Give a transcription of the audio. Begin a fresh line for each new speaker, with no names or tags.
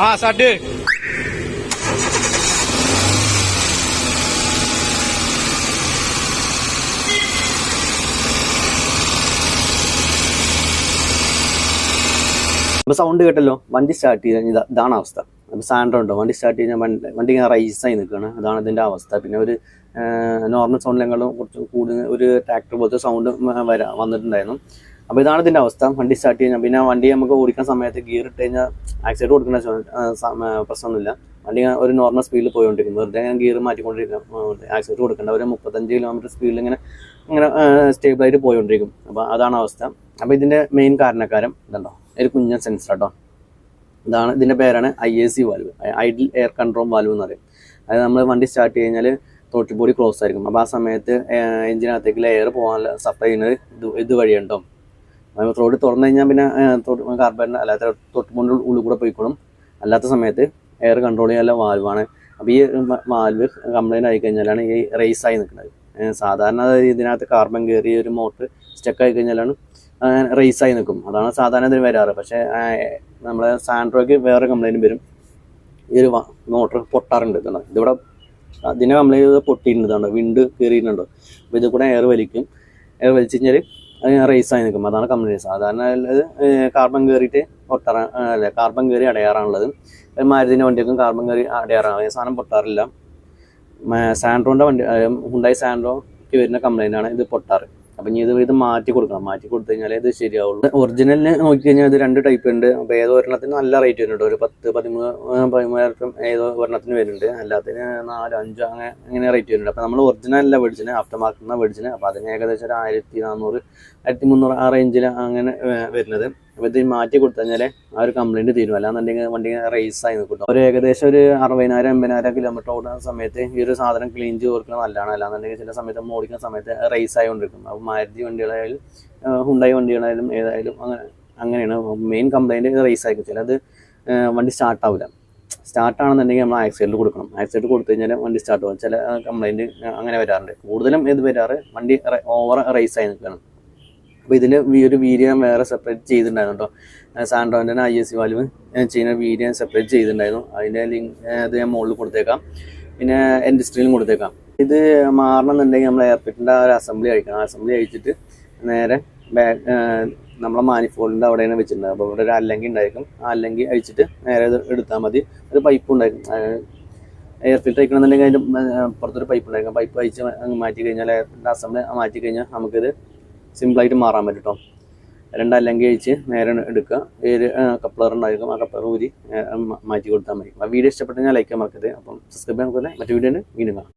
ആ സഡ്
അപ്പോൾ സൗണ്ട് കേട്ടല്ലോ? വണ്ടി സ്റ്റാർട്ട് ചെയ്ത് കഴിഞ്ഞാൽ ഇതാ- ഇതാണ് അവസ്ഥ. അപ്പോൾ സാൻഡ്രോ ഉണ്ടോ? വണ്ടി സ്റ്റാർട്ട് കഴിഞ്ഞാൽ വണ്ടി വണ്ടി ഇങ്ങനെ റൈസായി നിൽക്കുകയാണ്. അതാണ് ഇതിന്റെ അവസ്ഥ. പിന്നെ ഒരു നോർമൽ സൗണ്ടിലെങ്കിലും കുറച്ച് കൂടുതൽ ഒരു ട്രാക്ടർ പോലത്തെ സൗണ്ട് വരാ വന്നിട്ടുണ്ടായിരുന്നു. അപ്പോൾ ഇതാണ് ഇതിന്റെ അവസ്ഥ. വണ്ടി സ്റ്റാർട്ട് ചെയ്യാൻ. പിന്നെ വണ്ടി നമുക്ക് ഓടിക്കുന്ന സമയത്ത് ഗിയർ ഇട്ട് കഴിഞ്ഞാൽ ആക്സിഡന്റ് കൊടുക്കുന്ന പ്രശ്നമൊന്നുമില്ല. വണ്ടി ഒരു നോർമൽ സ്പീഡിൽ പോയിക്കൊണ്ടിരിക്കും വെറുതെ ഞാൻ ഗിയർ മാറ്റിക്കൊണ്ടിരിക്കും ആക്സിഡന്റ് കൊടുക്കേണ്ട. ഒരു മുപ്പത്തഞ്ച് കിലോമീറ്റർ സ്പീഡിൽ ഇങ്ങനെ ഇങ്ങനെ സ്റ്റേബിളായിട്ട് പോയിക്കൊണ്ടിരിക്കും. അപ്പോൾ അതാണ് അവസ്ഥ. അപ്പോൾ ഇതിന്റെ മെയിൻ കാരണക്കാരം ഇതുണ്ടോ? ഒരു കുഞ്ഞൻ സെൻസർ കേട്ടോ ഇതാണ് ഇതിന്റെ പേരാണ് I A C valve idle air control valve എന്ന് പറയും. അതായത് നമ്മൾ വണ്ടി സ്റ്റാർട്ട് കഴിഞ്ഞാൽ തോട്ടി ബോഡി ക്ലോസ് ആയിരിക്കും. അപ്പോൾ ആ സമയത്ത് എഞ്ചിനകത്തേക്ക് എയർ പോകാനുള്ള സപ്ലൈ ചെയ്യുന്നത് ഇത് ഇത് വഴിയുണ്ടോ റോഡ് തുറന്നു കഴിഞ്ഞാൽ പിന്നെ കാർബൺ അല്ലാത്ത മുന്നിൽ ഉള്ളിൽ കൂടെ പോയിക്കോളും. അല്ലാത്ത സമയത്ത് എയർ കൺട്രോൾ ചെയ്യാനുള്ള വാൽവാണ്. അപ്പോൾ ഈ വാൽവ് കംപ്ലൈന്റ് ആയി കഴിഞ്ഞാലാണ് ഈ റേസ് ആയി നിൽക്കുന്നത്. സാധാരണ ഇതിനകത്ത് കാർബൺ കയറി ഒരു മോട്ടർ സ്റ്റക്ക് ആയി കഴിഞ്ഞാലാണ് റേസ് ആയി നിൽക്കും. അതാണ് സാധാരണ ഇതിന് വരാറ്. പക്ഷേ നമ്മളെ സാൻഡ്രോയ്ക്ക് വേറെ കംപ്ലൈന്റ് വരും. ഈ ഒരു മോട്ടർ പൊട്ടാറുണ്ട് ഇതാണ്. ഇതിവിടെ അതിനെ കംപ്ലൈന്റ് പൊട്ടിയിട്ടുണ്ട് ഇതാണ്. വിണ്ട് കയറിയിട്ടുണ്ടോ. അപ്പോൾ ഇത് കൂടെ എയർ വലിക്കും. എയർ വലിച്ചു കഴിഞ്ഞാൽ റേസ് ആയി നിൽക്കും അതാണ് കംപ്ലൈന്റ് സാധാരണ ഉള്ളത് കാർബൺ കയറിയിട്ട് പൊട്ടാറ അല്ല കാർബൺ കയറി അടയാറാണുള്ളത്. മാരുതിന്റെ വണ്ടിയൊക്കെ കാർബൺ കയറി അടയാറാണ്. സാധനം പൊട്ടാറില്ല. സാൻഡ്രോന്റെ വണ്ടി ഹുണ്ടായി സാൻഡ്രോക്ക് വരുന്ന കംപ്ലൈന്റ് ആണ് ഇത് പൊട്ടാറ്. അപ്പം ഇനി ഇത് ഇത് മാറ്റി കൊടുക്കണം. മാറ്റി കൊടുത്തു കഴിഞ്ഞാൽ ഇത് ശരിയാവുള്ളൂ. ഒറിജിനലിന് നോക്കിക്കഴിഞ്ഞാൽ ഇത് രണ്ട് ടൈപ്പ് ഉണ്ട്. അപ്പോൾ ഏതോ ഒരെണ്ണത്തിന് നല്ല റേറ്റ് വരുന്നുണ്ട്. ഒരു പത്ത് പതിമൂന്ന് പതിമൂവായിരം ഏതോ ഒരെണ്ണത്തിന് വരുന്നുണ്ട്. അല്ലാത്തതിന് നാല് അഞ്ചോ അങ്ങനെ അങ്ങനെ റേറ്റ് വരുന്നുണ്ട്. അപ്പോൾ നമ്മൾ ഒറിജിനൽ അല്ല മേടിച്ചിന് ആഫ്റ്റർ മാർക്കറ്റിനാണ് മേടിച്ചിന് അപ്പോൾ അതിന് ഏകദേശം ഒരു ആയിരത്തി നാനൂറ് ആയിരത്തി മുന്നൂറ് ആ റേഞ്ചിൽ അങ്ങനെ വരുന്നത്. അപ്പോൾ ഇത് മാറ്റി കൊടുത്തു കഴിഞ്ഞാൽ ആ ഒരു കംപ്ലൈന്റ് തീരും. അല്ലാന്നുണ്ടെങ്കിൽ വണ്ടി റേസ് ആയി നിൽക്കും ഒരു ഏകദേശം ഒരു അറുപതിനായിരം എൺപതിനായിരം കിലോമീറ്റർ ഓടുന്ന സമയത്ത് ഈ ഒരു സാധനം ക്ലീൻ ചെയ്ത് കൊടുക്കുന്നത് നല്ലതാണ്. അല്ലാന്നുണ്ടെങ്കിൽ ചില സമയത്ത് ഓടിക്കുന്ന സമയത്ത് റേസ് ആയിക്കൊണ്ടിരിക്കും. അപ്പോൾ മാരുതി വണ്ടികളായാലും ഹുണ്ടായി വണ്ടികളായാലും ഏതായാലും അങ്ങനെ അങ്ങനെയാണ്. മെയിൻ കംപ്ലൈന്റ് റേസ് ആയിരിക്കും. ചിലത് വണ്ടി സ്റ്റാർട്ട് ആവില്ല സ്റ്റാർട്ട് ആണെന്നുണ്ടെങ്കിൽ നമ്മൾ ആക്സിഡന്റ് കൊടുക്കണം. ആക്സിഡന്റ് കൊടുത്തു കഴിഞ്ഞാൽ വണ്ടി സ്റ്റാർട്ട് ആവും. ചില കംപ്ലൈന്റ് അങ്ങനെ വരാറുണ്ട്. കൂടുതലും ഇത് വരാറ് വണ്ടി ഓവർ റേസ് ആയി നിൽക്കുകയാണ്. അപ്പോൾ ഇതിൽ ഈ ഒരു വീര്യം വേറെ സെപ്പറേറ്റ് ചെയ്തിട്ടുണ്ടായിരുന്നു കേട്ടോ സാൻഡ്രോന്റെ ഐ എസ് സി വാൽവ് ചെയ്യുന്ന വീര്യം സെപ്പറേറ്റ് ചെയ്തിട്ടുണ്ടായിരുന്നു. അതിന്റെ ലിങ്ക് അത് ഞാൻ മുകളിൽ കൊടുത്തേക്കാം. പിന്നെ ഇൻഡസ്ട്രിയിലും കൊടുത്തേക്കാം. ഇത് മാറണമെന്നുണ്ടെങ്കിൽ നമ്മൾ എയർപിറ്റിന്റെ ആ ഒരു അസംബ്ലി അഴിക്കണം. അസംബ്ലി അഴിച്ചിട്ട് നേരെ ബാക്ക് നമ്മളെ മാനിഫോൾഡിന്റെ അവിടെയാണ് വെച്ചിട്ടുണ്ടാകും അപ്പോൾ ഇവിടെ ഒരു അല്ലെങ്കിൽ ഉണ്ടായിരിക്കും. ആ അല്ലെങ്കിൽ അഴിച്ചിട്ട് നേരെ ഇത് എടുത്താൽ മതി. ഒരു പൈപ്പ് ഉണ്ടായിരിക്കും. എയർ ഫിൽറ്റർ അയക്കണമെന്നുണ്ടെങ്കിൽ അതിന്റെ പുറത്തൊരു പൈപ്പ് ഉണ്ടായിരിക്കും. പൈപ്പ് അങ്ങ് മാറ്റി കഴിഞ്ഞാൽ എയർ എയർഫിൽറ്റർ അസംബ്ലി മാറ്റി കഴിഞ്ഞാൽ നമുക്കിത് സിമ്പിളായിട്ട് മാറാൻ പറ്റും കേട്ടോ രണ്ടല്ലെങ്കിൽ അയച്ച് നേരെ എടുക്കുക. ഏത് കപ്ലർ ഉണ്ടായിരിക്കും ആ കപ്ലർ ഊരി മാറ്റി കൊടുത്താൽ മതി. ആ വീഡിയോ ഇഷ്ടപ്പെട്ടെങ്കിൽ ലൈക്ക് മറക്കരുത്. അപ്പം സബ്സ്ക്രൈബ് ചെയ്യാൻ മറ്റു വീഡിയോ വീണ്ടും കാണാം.